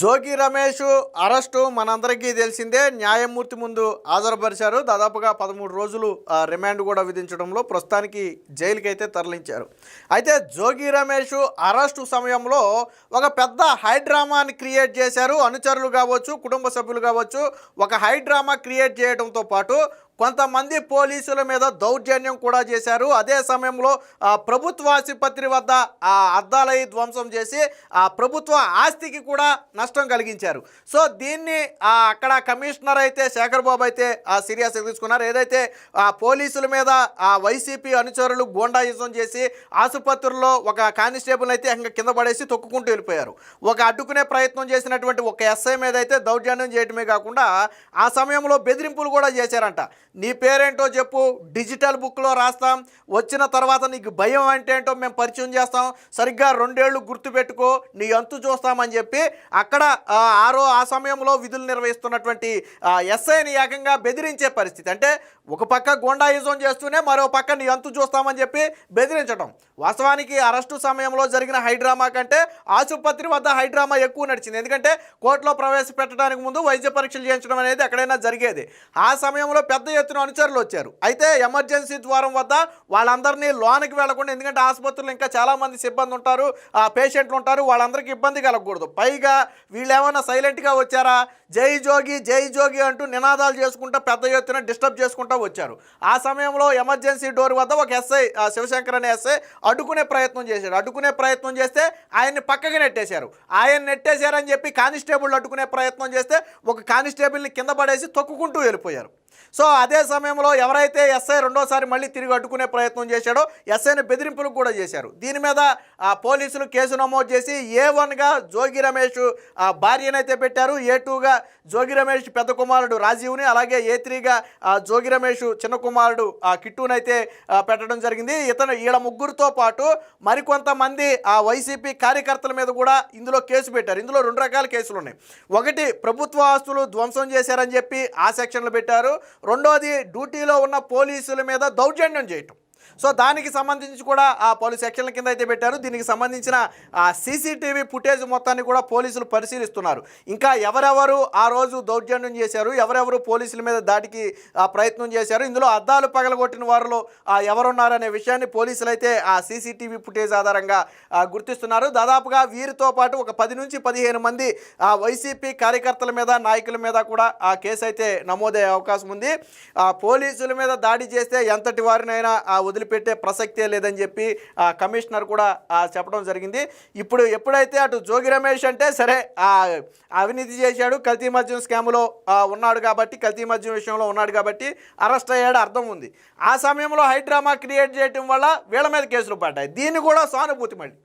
Jogi Ramesh arrest మనందరికీ తెలిసిందే. న్యాయమూర్తి ముందు హాజరుపరిచారు. దాదాపుగా పదమూడు రోజులు రిమాండ్ కూడా విధించడంలో ప్రస్తుతానికి జైలుకి అయితే తరలించారు. అయితే జోగి రమేష్ అరెస్టు సమయంలో ఒక పెద్ద హైడ్రామాని క్రియేట్ చేశారు. అనుచరులు కావచ్చు కుటుంబ సభ్యులు కావచ్చు ఒక హైడ్రామా క్రియేట్ చేయడంతో పాటు కొంతమంది పోలీసుల మీద దౌర్జన్యం కూడా చేశారు. అదే సమయంలో ప్రభుత్వ ఆసుపత్రి వద్ద ఆ అద్దాలై ధ్వంసం చేసి ఆ ప్రభుత్వ ఆస్తికి కూడా నష్టం కలిగించారు. సో దీన్ని అక్కడ కమిషనర్ అయితే శేఖర్ బాబు అయితే సీరియస్గా తీసుకున్నారు. ఏదైతే ఆ పోలీసుల మీద ఆ వైసీపీ అనుచరులు గోండాయుజం చేసి ఆసుపత్రుల్లో ఒక కానిస్టేబుల్ అయితే ఇంకా కింద పడేసి తొక్కుకుంటూ వెళ్ళిపోయారు. ఒక అడ్డుకునే ప్రయత్నం చేసినటువంటి ఒక ఎస్ఐ మీద అయితే దౌర్జన్యం చేయడమే కాకుండా ఆ సమయంలో బెదిరింపులు కూడా చేశారంట. నీ పేరేంటో చెప్పు డిజిటల్ బుక్లో రాస్తాం. వచ్చిన తర్వాత నీకు భయం అంటే ఏంటో మేము పరిచయం చేస్తాం. సరిగ్గా రెండేళ్ళు గుర్తుపెట్టుకో నీ అంతు చూస్తామని చెప్పి అక్కడ ఆరో ఆ సమయంలో విధులు నిర్వహిస్తున్నటువంటి ఎస్ఐని ఏకంగా బెదిరించే పరిస్థితి. అంటే ఒక పక్క గోండాయిజం చేస్తూనే మరో పక్క నీ అంతు చూస్తామని చెప్పి బెదిరించడం వాస్తవానికి అరెస్టు సమయంలో జరిగిన హైడ్రామా కంటే ఆసుపత్రి వద్ద హైడ్రామా ఎక్కువ నడిచింది. ఎందుకంటే కోర్టులో ప్రవేశపెట్టడానికి ముందు వైద్య పరీక్షలు చేయించడం అనేది ఎక్కడైనా జరిగేది. ఆ సమయంలో పెద్ద ఎత్తున అనుచరులు వచ్చారు. అయితే ఎమర్జెన్సీ ద్వారం వద్ద వాళ్ళందరినీ లోనికి వెళ్ళకుండా ఎందుకంటే ఆసుపత్రులు ఇంకా చాలామంది సిబ్బంది ఉంటారు పేషెంట్లు ఉంటారు వాళ్ళందరికీ ఇబ్బంది కలగకూడదు. పైగా వీళ్ళు ఏమైనా సైలెంట్గా వచ్చారా? జై జోగి జై జోగి అంటూ నినాదాలు చేసుకుంటూ పెద్ద ఎత్తున డిస్టర్బ్ చేసుకుంటూ వచ్చారు. ఆ సమయంలో ఎమర్జెన్సీ డోర్ వద్ద ఒక ఎస్ఐ శివశంకర్ అనే ఎస్ఐ అడ్డుకునే ప్రయత్నం చేశాడు. అడ్డుకునే ప్రయత్నం చేస్తే ఆయన్ని పక్కకి నెట్టేశారు. ఆయన నెట్టేశారని చెప్పి కానిస్టేబుల్ అడ్డుకునే ప్రయత్నం చేస్తే ఒక కానిస్టేబుల్ని కింద పడేసి తొక్కుకుంటూ వెళ్ళిపోయారు. సో అదే సమయంలో ఎవరైతే ఎస్ఐ రెండోసారి మళ్ళీ తిరిగి అడ్డుకునే ప్రయత్నం చేశాడో ఎస్ఐని బెదిరింపులు కూడా చేశారు. దీని మీద ఆ, పోలీసులు కేసు నమోదు చేసి ఏ వన్గా జోగి రమేష్ ఆ, భార్యనైతే పెట్టారు ఏ టూగా జోగి రమేష్ పెద్ద కుమారుడు రాజీవ్ని అలాగే ఏ త్రీగా ఆ, జోగి రమేష్ చిన్న కుమారుడు ఆ కిట్టునైతే పెట్టడం జరిగింది. ఇతను వీళ్ళ ముగ్గురితో పాటు మరికొంతమంది ఆ వైసీపీ కార్యకర్తల మీద కూడా ఇందులో కేసు పెట్టారు. ఇందులో రెండు రకాల కేసులు ఉన్నాయి ఒకటి ప్రభుత్వ ఆస్తులు ధ్వంసం చేశారని చెప్పి ఆ సెక్షన్లు పెట్టారు. రెండోది డ్యూటీలో ఉన్న పోలీసుల మీద దౌర్జన్యం చేయటం. సో దానికి సంబంధించి కూడా ఆ పోలీస్ సెక్షన్ల కింద అయితే పెట్టారు. దీనికి సంబంధించిన ఆ సీసీటీవీ ఫుటేజ్ మొత్తాన్ని కూడా పోలీసులు పరిశీలిస్తున్నారు. ఇంకా ఎవరెవరు ఆ రోజు దౌర్జన్యం చేశారు ఎవరెవరు పోలీసుల మీద దాడికి ప్రయత్నం చేశారు ఇందులో అద్దాలు పగలగొట్టిన వారిలో ఆ, ఎవరున్నారనే విషయాన్ని పోలీసులు అయితే ఆ సీసీటీవీ ఫుటేజ్ ఆధారంగా గుర్తిస్తున్నారు. దాదాపుగా వీరితో పాటు ఒక పది నుంచి పదిహేను మంది ఆ వైసీపీ కార్యకర్తల మీద నాయకుల మీద కూడా ఆ కేసు అయితే నమోదయ్యే అవకాశం ఉంది. ఆ పోలీసుల మీద దాడి చేస్తే ఎంతటి వారినైనా ఆ వదిలిపెట్టే ప్రసక్తే లేదని చెప్పి కమిషనర్ కూడా చెప్పడం జరిగింది. ఇప్పుడు ఎప్పుడైతే అటు జోగి రమేష్ అంటే సరే అవినీతి చేశాడు కల్తీ మద్యం స్కామ్లో ఉన్నాడు కాబట్టి కల్తీ మద్యం విషయంలో ఉన్నాడు కాబట్టి అరెస్ట్ అయ్యాడు అర్థం ఉంది. ఆ సమయంలో హైడ్రామా క్రియేట్ చేయడం వల్ల వీళ్ళ మీద కేసులు పడ్డాయి. దీన్ని కూడా సానుభూతి మళ్ళీ.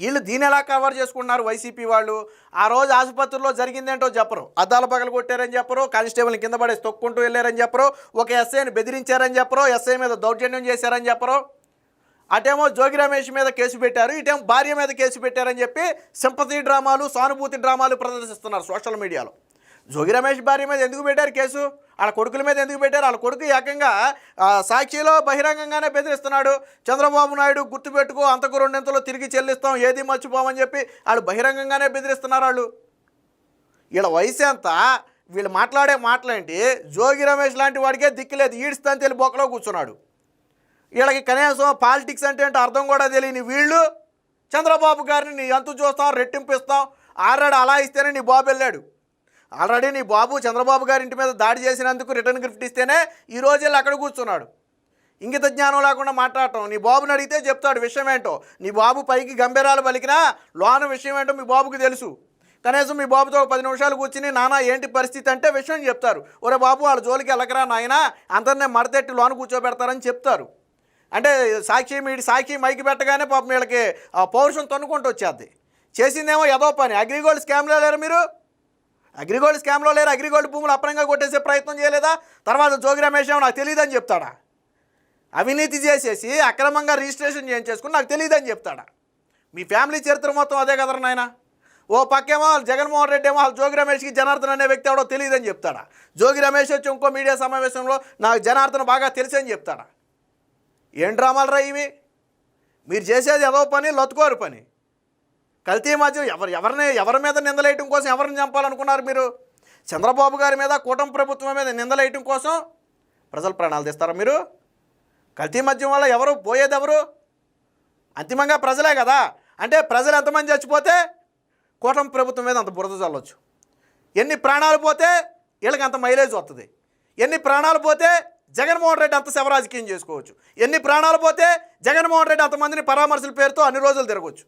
వీళ్ళు దీని ఎలా కవర్ చేసుకుంటున్నారు వైసీపీ వాళ్ళు? ఆ రోజు ఆసుపత్రిలో జరిగిందేంటో చెప్పరు. అద్దాలు పగలు కొట్టారని చెప్పరు కానిస్టేబుల్ని కింద పడేసి తొక్కుంటూ వెళ్ళారని చెప్పరు ఒక ఎస్ఐని బెదిరించారని చెప్పరు ఎస్ఐ మీద దౌర్జన్యం చేశారని చెప్పరు. అటేమో జోగి రమేష్ మీద కేసు పెట్టారు ఇటేమో భార్య మీద కేసు పెట్టారని చెప్పి సింపతి డ్రామాలు సానుభూతి డ్రామాలు ప్రదర్శిస్తున్నారు సోషల్ మీడియాలో. జోగి రమేష్ భార్య మీద ఎందుకు పెట్టారు కేసు? వాళ్ళ కొడుకుల మీద ఎందుకు పెట్టారు? వాళ్ళ కొడుకు ఏకంగా సాక్షిలో బహిరంగంగానే బెదిరిస్తున్నాడు. చంద్రబాబు నాయుడు గుర్తుపెట్టుకో అంతకు రెండింతలో తిరిగి చెల్లిస్తాం ఏది మర్చిపోమని చెప్పి వాళ్ళు బహిరంగంగానే బెదిరిస్తున్నారు వాళ్ళు. వీళ్ళ వయసు ఎంత? వీళ్ళు మాట్లాడే మాటలేంటి? జోగి రమేష్ లాంటి వాడికే దిక్కులేదు ఈడ్స్తాను తెలియ బొక్కలో కూర్చున్నాడు. వీళ్ళకి కనీసం పాలిటిక్స్ అంటే ఏంటో అర్థం కూడా తెలియని వీళ్ళు చంద్రబాబు గారిని నీ అంతు చూస్తాం రెట్టింపిస్తాం ఆల్రెడీ అలా ఇస్తేనే నీ బాబు వెళ్ళాడు. ఆల్రెడీ నీ బాబు చంద్రబాబు గారి ఇంటి మీద దాడి చేసినందుకు రిటర్న్ గిఫ్ట్ ఇస్తేనే ఈ రోజు వెళ్ళి అక్కడ కూర్చున్నాడు. ఇంగిత జ్ఞానం లేకుండా మాట్లాడటం. నీ బాబుని అడిగితే చెప్తాడు విషయం ఏంటో. నీ బాబు పైకి గంభీరాలు పలికినా లోన విషయం ఏంటో మీ బాబుకి తెలుసు. కనీసం మీ బాబుతో పది నిమిషాలు కూర్చుని నానా ఏంటి పరిస్థితి? అంటే విషయం చెప్తారు. ఒరే బాబు వాళ్ళ జోలికి వెళ్ళకరా నాయన. అందరినీ మడతెట్టి లోన కూర్చోబెడతారని చెప్తారు. అంటే సాక్షి మీడి సాక్షి మైకి పెట్టగానే పాపం వీళ్ళకి ఆ పౌరుషం తన్నుకుంటూ వచ్చేది చేసిందేమో ఏదో పని. అగ్రిగోల్డ్ స్కామ్లో లేరు మీరు? అగ్రిగోల్డ్ స్కామ్లో లేరు అగ్రిగోల్డ్ భూములు అప్రంగా కొట్టేసే ప్రయత్నం చేయలేదా? తర్వాత జోగి రమేష్ ఏమో నాకు తెలియదని చెప్తాడా? అవినీతి చేసేసి అక్రమంగా రిజిస్ట్రేషన్ చేయించేసుకుని నాకు తెలియదని చెప్తాడా? మీ ఫ్యామిలీ చరిత్ర మొత్తం అదే కదరా నాయన? ఓ పక్కేమో జగన్మోహన్ రెడ్డి ఏమో జోగి రమేష్కి జనార్దన్ అనే వ్యక్తి ఎవడో తెలియదని చెప్తాడా? జోగి రమేష్ వచ్చి ఇంకో మీడియా సమావేశంలో నాకు జనార్దన్ బాగా తెలుసని చెప్తాడా? ఏం డ్రామాలు రా ఇవి? మీరు చేసేది ఏదో పని లొత్తుకోరు పని. కల్తీ మాధ్యం ఎవరు ఎవరిని ఎవరి మీద నిందలేయటం కోసం ఎవరిని చంపాలనుకున్నారు మీరు? చంద్రబాబు గారి మీద కూటమి ప్రభుత్వం మీద నిందలేయటం కోసం ప్రజలు ప్రాణాలు తీస్తారా మీరు? కల్తీ మద్యం వల్ల ఎవరు పోయేది ఎవరు? అంతిమంగా ప్రజలే కదా. అంటే ప్రజలు ఎంతమంది చచ్చిపోతే కూటమి ప్రభుత్వం మీద అంత బురద చల్లొచ్చు. ఎన్ని ప్రాణాలు పోతే వీళ్ళకి అంత మైలేజ్ వస్తుంది ఎన్ని ప్రాణాలు పోతే జగన్మోహన్ రెడ్డి అంత శవ రాజకీయం చేసుకోవచ్చు. ఎన్ని ప్రాణాలు పోతే జగన్మోహన్ రెడ్డి అంతమందిని పరామర్శల పేరుతో అన్ని రోజులు తిరగవచ్చు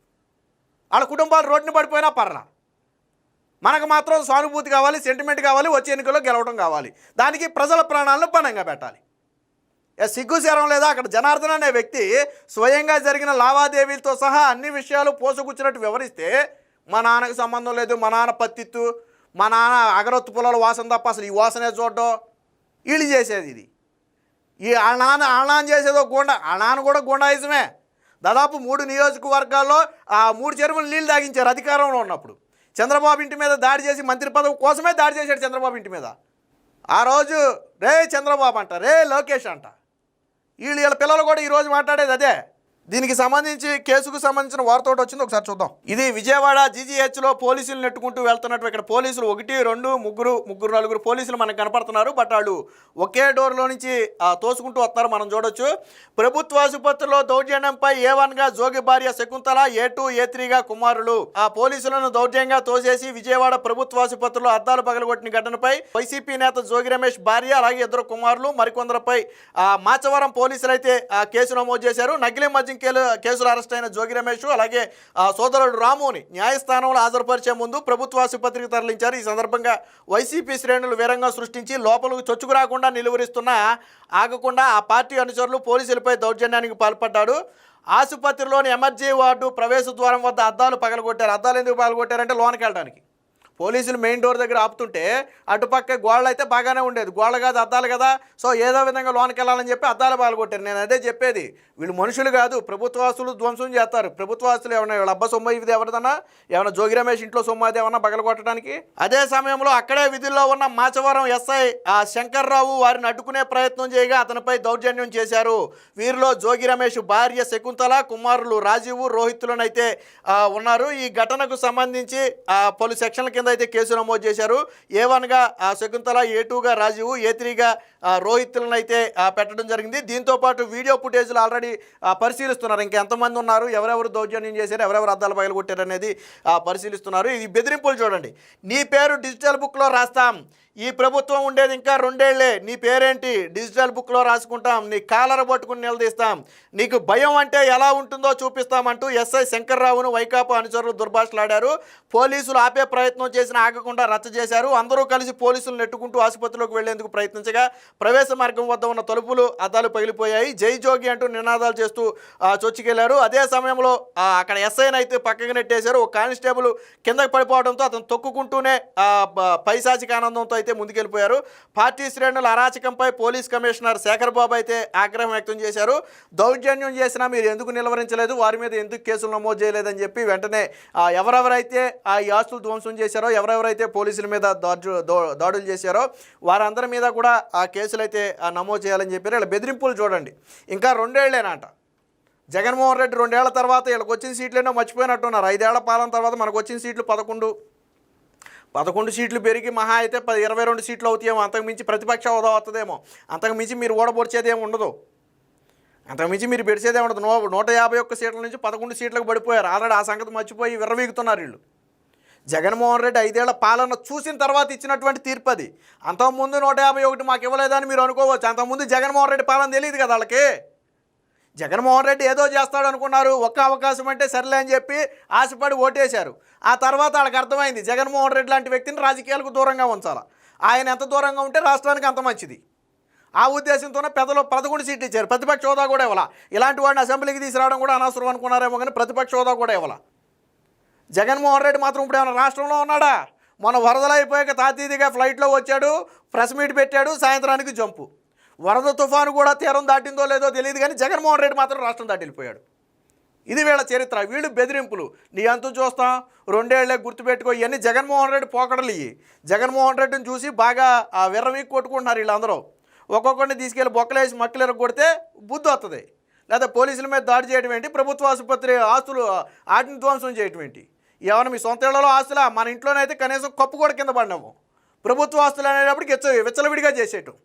వాళ్ళ కుటుంబాలు రోడ్డుని పడిపోయినా పర్రా. మనకు మాత్రం సానుభూతి కావాలి సెంటిమెంట్ కావాలి వచ్చే ఎన్నికల్లో గెలవడం కావాలి. దానికి ప్రజల ప్రాణాలను పణంగా పెట్టాలి. ఏ సిగ్గు శరం లేదా? అక్కడ జనార్దన్ అనే వ్యక్తి స్వయంగా జరిగిన లావాదేవీలతో సహా అన్ని విషయాలు పోసుకొచ్చినట్టు వివరిస్తే మా నాన్నకి సంబంధం లేదు మా నాన్న పత్తిత్తు మా నాన్న అగరొత్తు పొలాల వాసన తప్ప అసలు ఈ వాసనే చూడడం. వీళ్ళు చేసేది ఇది. ఈ ఆ నాన్న ఆ నాన్న చేసేదో గుండా ఆ నాన్న కూడా గుండాయిజమే. దాదాపు మూడు నియోజకవర్గాల్లో ఆ మూడు చెరువులు నీళ్ళు తాగించారు అధికారంలో ఉన్నప్పుడు. చంద్రబాబు ఇంటి మీద దాడి చేసి మంత్రి పదవి కోసమే దాడి చేశాడు చంద్రబాబు ఇంటి మీద. ఆ రోజు రే చంద్రబాబు అంట రే లోకేష్ అంట. వీళ్ళు వీళ్ళ పిల్లలు కూడా ఈరోజు మాట్లాడేది అదే. దీనికి సంబంధించి కేసుకు సంబంధించిన వార్త ఒకటి వచ్చింది ఒకసారి చూద్దాం. ఇది విజయవాడ జీజీహెచ్లో పోలీసులు నెట్టుకుంటూ వెళ్తున్నట్టు ఇక్కడ పోలీసులు ఒకటి రెండు ముగ్గురు ముగ్గురు నలుగురు పోలీసులు మనకు కనపడుతున్నారు. బట్ వాళ్ళు ఒకే డోర్లో నుంచి తోసుకుంటూ వస్తారు మనం చూడొచ్చు. ప్రభుత్వ ఆసుపత్రిలో దౌర్జన్యంపై ఏ వన్గా జోగి భార్య శకుంతల ఏ టూ ఏ త్రీగా కుమారులు. ఆ పోలీసులను దౌర్జన్యంగా తోసేసి విజయవాడ ప్రభుత్వ ఆసుపత్రిలో అద్దాలు పగలగొట్టిన ఘటనపై వైసీపీ నేత జోగి రమేష్ భార్య అలాగే ఇద్దరు కుమారులు మరికొందరిపై ఆ, మాచవరం పోలీసులు అయితే ఆ, కేసు నమోదు చేశారు. నకిలీ మద్యం కేలు కేసులు అరెస్ట్ అయిన జోగి రమేష్ అలాగే సోదరుడు రాముని న్యాయస్థానంలో హాజరుపరిచే ముందు ప్రభుత్వ ఆసుపత్రికి తరలించారు. ఈ సందర్భంగా వైసీపీ శ్రేణులు వీరంగా సృష్టించి లోపలకు చొచ్చుకు రాకుండా నిలువరిస్తున్న ఆగకుండా ఆ పార్టీ అనుచరులు పోలీసులపై దౌర్జన్యానికి పాల్పడ్డాడు. ఆసుపత్రిలోని ఎమర్జీ వార్డు ప్రవేశ ద్వారం వద్ద అద్దాలు పగలగొట్టారు. అద్దాలు ఎందుకు పగలగొట్టారంటే లోనికి వెళ్ళడానికి పోలీసులు మెయిన్ డోర్ దగ్గర ఆపుతుంటే అటుపక్క గోడలు అయితే బాగానే ఉండేది. గోడలు కాదు అద్దాలు కదా. సో ఏదో విధంగా లోనికి వెళ్ళాలని చెప్పి అద్దాలు పాల్గొట్టారు నేను అదే చెప్పేది. వీళ్ళు మనుషులు కాదు ప్రభుత్వాసులు ధ్వంసం చేస్తారు. ప్రభుత్వాసులు ఏమైనా వీళ్ళ అబ్బా సొమ్మ ఇది ఎవరిదన్నా? ఏమైనా జోగి రమేష్ ఇంట్లో సొమ్మ అది ఏమన్నా బగలగొట్టడానికి అదే సమయంలో అక్కడే విధుల్లో ఉన్న మాచవరం ఎస్ఐ ఆ శంకర్రావు వారిని అడ్డుకునే ప్రయత్నం చేయగా అతనిపై దౌర్జన్యం చేశారు. వీరిలో జోగి రమేష్ భార్య శకుంతల కుమారులు రాజీవు రోహిత్తులనైతే ఆ, ఉన్నారు. ఈ ఘటనకు సంబంధించి పలు సెక్షన్ల కింద అయితే కేసు నమోదు చేశారు. ఏ వన్గా శకుంతల ఏ టూగా రాజీవు ఏ త్రీగా రోహిత్తులను అయితే పెట్టడం జరిగింది. దీంతో పాటు వీడియో ఫుటేజ్లు ఆల్రెడీ పరిశీలిస్తున్నారు. ఇంకెంతమంది ఉన్నారు ఎవరెవరు దౌర్జన్యం చేశారు ఎవరెవరు అద్దాలు పగలు కొట్టారు అనేది పరిశీలిస్తున్నారు. ఇది బెదిరింపులు చూడండి. నీ పేరు డిజిటల్ బుక్లో రాస్తాం. ఈ ప్రభుత్వం ఉండేది ఇంకా రెండేళ్ళే. నీ పేరేంటి? డిజిటల్ బుక్లో రాసుకుంటాం. నీ కాలర పట్టుకుని నిలదీస్తాం. నీకు భయం అంటే ఎలా ఉంటుందో చూపిస్తామంటూ ఎస్ఐ శంకర్రావును వైకాపా అనుచరులు దుర్భాషలాడారు. పోలీసులు ఆపే ప్రయత్నం చేసినా ఆగకుండా రచ్చ చేశారు. అందరూ కలిసి పోలీసులు నెట్టుకుంటూ ఆసుపత్రిలోకి వెళ్ళేందుకు ప్రయత్నించగా ప్రవేశ మార్గం వద్ద ఉన్న తలుపులు అద్దాలు పగిలిపోయాయి. జై జోగి అంటూ నినాదాలు చేస్తూ చొచ్చుకెళ్ళారు. అదే సమయంలో అక్కడ ఎస్ఐని అయితే పక్కకి నెట్టేశారు. ఒక కానిస్టేబుల్ కిందకి పడిపోవడంతో అతను తొక్కుకుంటూనే పైశాచిక ఆనందంతో అయితే ముందుకెళ్ళిపోయారు. పార్టీ శ్రేణుల అరాచకంపై పోలీస్ కమిషనర్ శేఖర్ బాబు అయితే ఆగ్రహం వ్యక్తం చేశారు. దౌర్జన్యం చేసినా మీరు ఎందుకు నిలవరించలేదు? వారి మీద ఎందుకు కేసులు నమోదు చేయలేదని చెప్పి వెంటనే ఎవరెవరైతే ఆ ఆస్తులు ధ్వంసం చేశారో ఎవరెవరైతే పోలీసుల మీద దాడు దాడులు చేశారో వారందరి మీద కూడా ఆ కేసులు అయితే ఆ, నమోదు చేయాలని చెప్పారు. వీళ్ళ బెదిరింపులు చూడండి. ఇంకా రెండేళ్ళేనంట. జగన్మోహన్ రెడ్డి రెండేళ్ళ తర్వాత వీళ్ళకి వచ్చిన సీట్లేనో మర్చిపోయినట్టున్నారు. ఐదేళ్ళ పాలన తర్వాత మనకు వచ్చిన సీట్లు పదకొండు పదకొండు సీట్లు పెరిగి మహా అయితే పది ఇరవై రెండు సీట్లు అవుతాయేమో. అంతకుమించి ప్రతిపక్ష హోదా వస్తుందేమో అంతకుమించి మీరు ఓడబొడిచేది ఏమి ఉండదు అంతకుమించి మీరు పెడిచేదే ఉండదు. నూ నూట యాభై ఒక్క సీట్ల నుంచి పదకొండు సీట్లకు పడిపోయారు. ఆల్రెడీ ఆ సంగతి మర్చిపోయి విర్రవీగుతున్నారు వీళ్ళు. జగన్మోహన్ రెడ్డి ఐదేళ్ళ పాలన చూసిన తర్వాత ఇచ్చినటువంటి తీర్పు అది. అంతకుముందు నూట యాభై ఒకటి మాకు ఇవ్వలేదని మీరు అనుకోవచ్చు. అంతకుముందు జగన్మోహన్ రెడ్డి పాలన తెలియదు కదా వాళ్ళకి. జగన్మోహన్ రెడ్డి ఏదో చేస్తాడు అనుకున్నారు ఒక్క అవకాశం అంటే సర్లే అని చెప్పి ఆశపడి ఓటేశారు. ఆ తర్వాత వాళ్ళకి అర్థమైంది జగన్మోహన్ రెడ్డి లాంటి వ్యక్తిని రాజకీయాలకు దూరంగా ఉంచాలి. ఆయన ఎంత దూరంగా ఉంటే రాష్ట్రానికి అంత మంచిది. ఆ ఉద్దేశంతోనే పెద్దలు పదకొండు సీట్లు ఇచ్చారు. ప్రతిపక్ష హోదా కూడా ఇవ్వాల? ఇలాంటి వాడిని అసెంబ్లీకి తీసుకురావడం కూడా అనవసరం అనుకున్నారేమో కానీ ప్రతిపక్ష హోదా కూడా ఇవ్వాల? జగన్మోహన్ రెడ్డి మాత్రం ఇప్పుడు ఏమైనా రాష్ట్రంలో ఉన్నాడా? మొన్న వరదలు అయిపోయాక తాతీదిగా ఫ్లైట్లో వచ్చాడు ప్రెస్ మీట్ పెట్టాడు సాయంత్రానికి జంపు. వరద తుఫాను కూడా తీరం దాటిందో లేదో తెలియదు కానీ జగన్మోహన్ రెడ్డి మాత్రం రాష్ట్రం దాటి వెళ్ళిపోయాడు ఇది వీళ్ళ చరిత్ర. వీళ్ళు బెదిరింపులు. నీ అంతు చూస్తాం రెండేళ్ళే గుర్తుపెట్టుకో ఇవన్నీ జగన్మోహన్ రెడ్డి పోకడలు ఇవి జగన్మోహన్ రెడ్డిని చూసి బాగా ఆ విర్రవీకి కొట్టుకుంటున్నారు వీళ్ళందరూ. ఒక్కొక్కరిని తీసుకెళ్ళి బొక్కలేసి మక్కలేరు కొడితే బుద్ధి వస్తుంది లేదా పోలీసుల మీద దాడి చేయడం ఏంటి? ప్రభుత్వ ఆసుపత్రి ఆస్తులు వాటిని ధ్వంసం చేయడం ఏంటి? ఏమైనా మీ సొంత ఇళ్ళలో ఆస్తులా? మన ఇంట్లోనైతే కనీసం కప్పు కూడా కింద పడినాము. ప్రభుత్వ ఆస్తులు అనేటప్పటికి వెచ్చ విచ్చలవిడిగా చేసేయటం